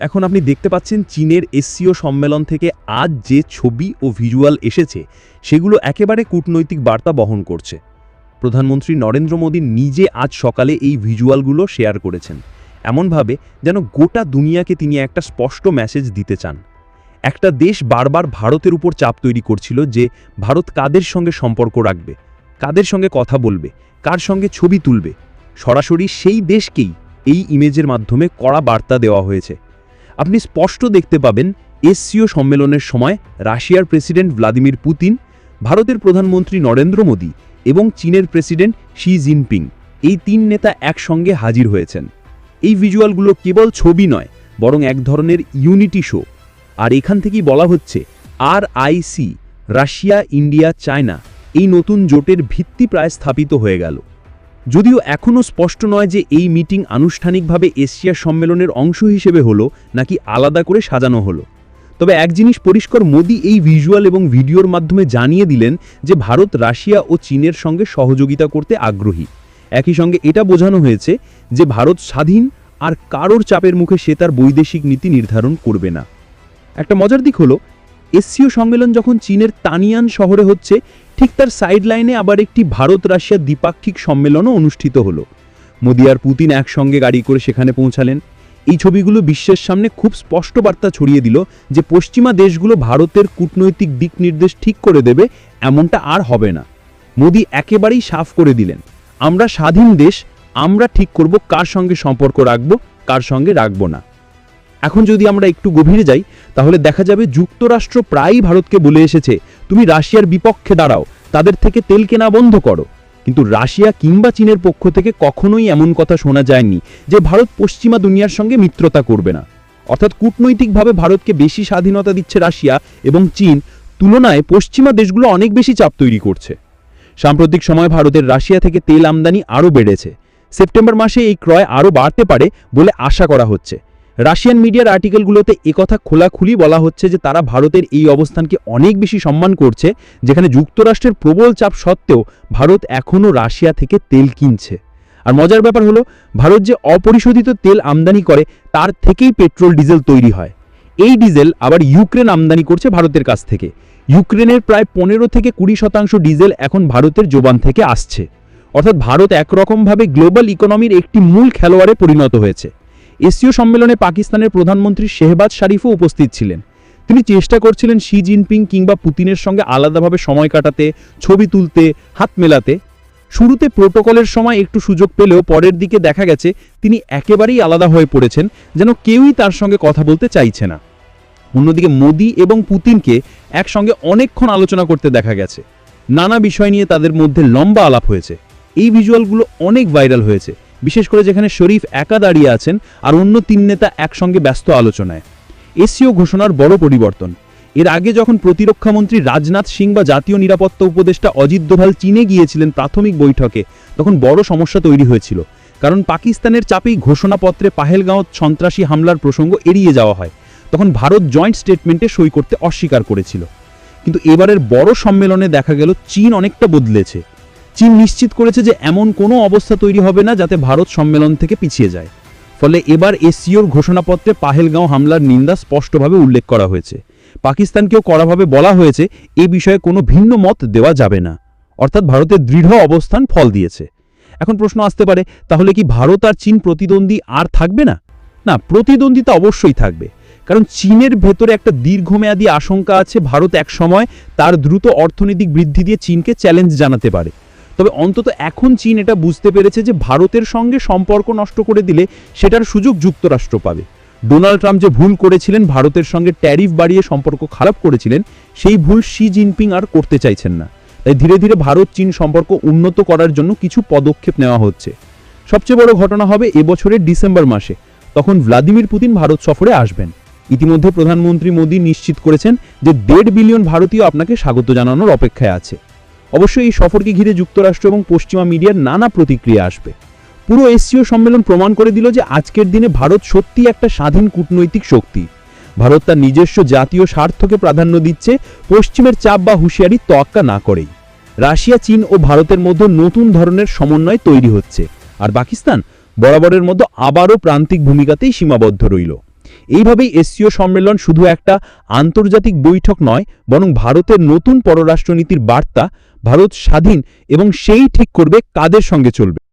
এখন আপনি দেখতে পাচ্ছেন চীনের এসসিও সম্মেলন থেকে আজ যে ছবি ও ভিজুয়াল এসেছে, সেগুলো একেবারে কূটনৈতিক বার্তা বহন করছে। প্রধানমন্ত্রী নরেন্দ্র মোদী নিজে আজ সকালে এই ভিজুয়ালগুলো শেয়ার করেছেন। এমনভাবে যেন গোটা দুনিয়াকে তিনি একটা স্পষ্ট মেসেজ দিতে চান। একটা দেশ বারবার ভারতের উপর চাপ তৈরি করছিল যে ভারত কাদের সঙ্গে সম্পর্ক রাখবে, কাদের সঙ্গে কথা বলবে, কার সঙ্গে ছবি তুলবে। সরাসরি সেই দেশকেই এই ইমেজের মাধ্যমে কড়া বার্তা দেওয়া হয়েছে। আপনি স্পষ্ট দেখতে পাবেন এসসিও সম্মেলনের সময় রাশিয়ার প্রেসিডেন্ট ভ্লাদিমির পুতিন, ভারতের প্রধানমন্ত্রী নরেন্দ্র মোদী এবং চীনের প্রেসিডেন্ট শি জিনপিং। এই তিন নেতা একসঙ্গে হাজির হয়েছেন। এই ভিজুয়ালগুলো কেবল ছবি নয়, বরং এক ধরনের ইউনিটি শো। আর এখান থেকেই বলা হচ্ছে, R IC Russia, India, China এই নতুন জোটের ভিত্তি প্রায় স্থাপিত হয়ে গেল। যদিও এখনও স্পষ্ট নয় যে এই মিটিং আনুষ্ঠানিকভাবে এশিয়া সম্মেলনের অংশ হিসেবে হলো নাকি আলাদা করে সাজানো হলো। তবে এক জিনিস পরিষ্কার, মোদি এই ভিজুয়াল এবং ভিডিওর মাধ্যমে জানিয়ে দিলেন যে ভারত রাশিয়া ও চীনের সঙ্গে সহযোগিতা করতে আগ্রহী। একই সঙ্গে এটা বোঝানো হয়েছে যে ভারত স্বাধীন আর কারোর চাপের মুখে সে তার বৈদেশিক নীতি নির্ধারণ করবে না। একটা মজার দিক হলো এসসিও সম্মেলন যখন চীনের তানিয়ান শহরে হচ্ছে, ঠিক তার সাইড লাইনে আবার একটি ভারত রাশিয়া দ্বিপাক্ষিক সম্মেলনও অনুষ্ঠিত হলো। মোদি আর পুতিন একসঙ্গে গাড়ি করে সেখানে পৌঁছালেন। এই ছবিগুলো বিশ্বের সামনে খুব স্পষ্ট বার্তা ছড়িয়ে দিল যে পশ্চিমা দেশগুলো ভারতের কূটনৈতিক দিক নির্দেশ ঠিক করে দেবে, এমনটা আর হবে না। মোদি একেবারেই সাফ করে দিলেন, আমরা স্বাধীন দেশ, আমরা ঠিক করব কার সঙ্গে সম্পর্ক রাখব, কার সঙ্গে রাখব না। এখন যদি আমরা একটু গভীরে যাই, তাহলে দেখা যাবে যুক্তরাষ্ট্র প্রায়ই ভারতকে বলে এসেছে, তুমি রাশিয়ার বিপক্ষে দাঁড়াও, তাদের থেকে তেল কেনা বন্ধ করো। কিন্তু রাশিয়া কিংবা চীনের পক্ষ থেকে কখনোই এমন কথা শোনা যায়নি যে ভারত পশ্চিমা দুনিয়ার সঙ্গে মিত্রতা করবে না। অর্থাৎ কূটনৈতিকভাবে ভারতকে বেশি স্বাধীনতা দিচ্ছে রাশিয়া এবং চীন, তুলনায় পশ্চিমা দেশগুলো অনেক বেশি চাপ তৈরি করছে। সাম্প্রতিক সময় ভারতের রাশিয়া থেকে তেল আমদানি আরও বেড়েছে। সেপ্টেম্বর মাসে এই ক্রয় আরও বাড়তে পারে বলে আশা করা হচ্ছে। রাশিয়ান মিডিয়ার আর্টিকেলগুলোতে একথা খোলাখুলি বলা হচ্ছে যে তারা ভারতের এই অবস্থানকে অনেক বেশি সম্মান করছে, যেখানে যুক্তরাষ্ট্রের প্রবল চাপ সত্ত্বেও ভারত এখনও রাশিয়া থেকে তেল কিনছে। আর মজার ব্যাপার হলো, ভারত যে অপরিশোধিত তেল আমদানি করে, তার থেকেই পেট্রোল, ডিজেল তৈরি হয়। এই ডিজেল আবার ইউক্রেন আমদানি করছে ভারতের কাছ থেকে। ইউক্রেনের প্রায় পনেরো থেকে কুড়ি শতাংশ ডিজেল এখন ভারতের জোবান থেকে আসছে। অর্থাৎ ভারত একরকমভাবে গ্লোবাল ইকোনমির একটি মূল খেলোয়াড়ে পরিণত হয়েছে। এসিও সম্মেলনে পাকিস্তানের প্রধানমন্ত্রী শেহবাজ শারিফও উপস্থিত ছিলেন। তিনি চেষ্টা করছিলেন শি জিনপিং কিংবা পুতিনের সঙ্গে আলাদাভাবে সময় কাটাতে, ছবি তুলতে, হাত মেলাতে। শুরুতে প্রোটোকলের সময় একটু সুযোগ পেলেও পরের দিকে দেখা গেছে, তিনি একেবারেই আলাদা হয়ে পড়েছেন, যেন কেউই তার সঙ্গে কথা বলতে চাইছে না। অন্যদিকে মোদি এবং পুতিনকে একসঙ্গে অনেকক্ষণ আলোচনা করতে দেখা গেছে। নানা বিষয় নিয়ে তাদের মধ্যে লম্বা আলাপ হয়েছে। এই ভিজুয়ালগুলো অনেক ভাইরাল হয়েছে। বিশেষ করে যেখানে শরীফ একা দাঁড়িয়ে আছেন আর অন্য তিন নেতা একসঙ্গে ব্যস্ত আলোচনায়। এসিও ঘোষণার বড় পরিবর্তন। এর আগে যখন প্রতিরক্ষামন্ত্রী রাজনাথ সিং বা জাতীয় নিরাপত্তা উপদেষ্টা অজিত দোভাল চীনে গিয়েছিলেন প্রাথমিক বৈঠকে, তখন বড় সমস্যা তৈরি হয়েছিল। কারণ পাকিস্তানের চাপেই ঘোষণাপত্রে পাহেলগাঁও সন্ত্রাসী হামলার প্রসঙ্গ এড়িয়ে যাওয়া হয়। তখন ভারত জয়েন্ট স্টেটমেন্টে সই করতে অস্বীকার করেছিল। কিন্তু এবারের বড় সম্মেলনে দেখা গেল চীন অনেকটা বদলেছে। চীন নিশ্চিত করেছে যে এমন কোনো অবস্থা তৈরি হবে না যাতে ভারত সম্মেলন থেকে পিছিয়ে যায়। ফলে এবার এসিওর ঘোষণাপত্রে পাহেলগাঁও হামলার নিন্দা স্পষ্টভাবে উল্লেখ করা হয়েছে। পাকিস্তানকেও কড়াভাবে বলা হয়েছে, এ বিষয়ে কোনো ভিন্ন মত দেওয়া যাবে না। অর্থাৎ ভারতের দৃঢ় অবস্থান ফল দিয়েছে। এখন প্রশ্ন আসতে পারে, তাহলে কি ভারত আর চীন প্রতিদ্বন্দ্বী আর থাকবে না? না, প্রতিদ্বন্দ্বিতা অবশ্যই থাকবে। কারণ চীনের ভেতরে একটা দীর্ঘমেয়াদী আশঙ্কা আছে, ভারত এক সময় তার দ্রুত অর্থনৈতিক বৃদ্ধি দিয়ে চীনকে চ্যালেঞ্জ জানাতে পারে। তবে অন্তত এখন চীন এটা বুঝতে পেরেছে যে ভারতের সঙ্গে সম্পর্ক নষ্ট করে দিলে সেটার সুযোগ যুক্তরাষ্ট্র পাবে। ডোনাল্ড ট্রাম্প যে ভুল করেছিলেন, ভারতের সঙ্গে ট্যারিফ বাড়িয়ে সম্পর্ক খারাপ করেছিলেন, সেই ভুল শি জিনপিং আর করতে চাইছেন না। তাই ধীরে ধীরে ভারত চীন সম্পর্ক উন্নত করার জন্য কিছু পদক্ষেপ নেওয়া হচ্ছে। সবচেয়ে বড় ঘটনা হবে এবছরের ডিসেম্বর মাসে, তখন ভ্লাদিমির পুতিন ভারত সফরে আসবেন। ইতিমধ্যে প্রধানমন্ত্রী মোদী নিশ্চিত করেছেন যে দেড় বিলিয়ন ভারতীয় আপনাকে স্বাগত জানানোর অপেক্ষায় আছে। অবশ্যই এই সফরকে ঘিরে যুক্তরাষ্ট্র এবং পশ্চিমা মিডিয়ার নানা প্রতিক্রিয়া আসবে। পুরো এসসিও সম্মেলন প্রমাণ করে দিল যে আজকের দিনে ভারত সত্যি একটা স্বাধীন কূটনৈতিক শক্তি। ভারত তার নিজস্ব জাতীয় স্বার্থকে প্রাধান্য দিচ্ছে, পশ্চিমের চাপ বা হুঁশিয়ারি তোয়াক্কা না করেই। রাশিয়া, চীন ও ভারতের মধ্যে নতুন ধরনের সমন্বয় তৈরি হচ্ছে। আর পাকিস্তান বরাবরের মতো আবারও প্রান্তিক ভূমিকাতেই সীমাবদ্ধ রইল। এইভাবেই এসসিও সম্মেলন শুধু একটা আন্তর্জাতিক বৈঠক নয়, বরং ভারতের নতুন পররাষ্ট্রনীতির বার্তা ভারত স্বাধীন এবং সেই ঠিক করবে কাদের সঙ্গে চলবে?